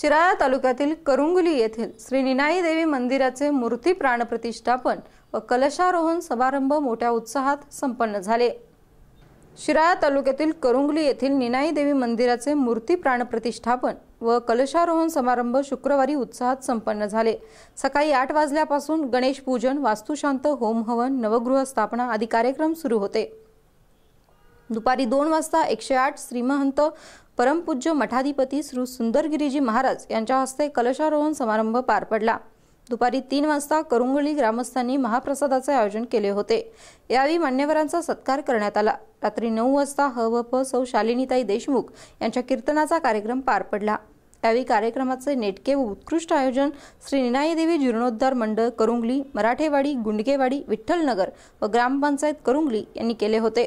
शिराळा तालुक्यातील करुंगली येथील श्री निनाई देवी मंदिराचे मूर्ती प्राणप्रतिष्ठापन व कलशारोहण समारंभ मोठ्या उत्साहात संपन्न झाले. शिराळा तालुक्यातील करुंगली येथील निनाई देवी मंदिराचे मूर्ती प्राणप्रतिष्ठापन व कलशारोहण समारंभ शुक्रवारी उत्साहात संपन्न झाले. सकाळी आठ वाजल्यापासून गणेश पूजन वास्तुशांत होम हवन नवगृह स्थापना आदी कार्यक्रम सुरू होते. दुपारी दोन वाजता एकशे आठ श्रीमहंत परमपूज्य मठाधिपती श्री सुंदरगिरीजी महाराज यांच्या हस्ते कलशारोहण समारंभ पार पडला. दुपारी तीन वाजता करुंगळी ग्रामस्थांनी महाप्रसादाचे आयोजन केले होते. यावेळी मान्यवरांचा सत्कार करण्यात आला. रात्री नऊ वाजता ह व प सौ शालिनीताई देशमुख यांच्या कीर्तनाचा कार्यक्रम पार पडला. यावेळी कार्यक्रमाचे नेटके व उत्कृष्ट आयोजन श्री निनायदेवी जीर्णोद्धार मंडळ करुंगली मराठेवाडी गुंडकेवाडी विठ्ठलनगर व ग्रामपंचायत करुंगली यांनी केले होते.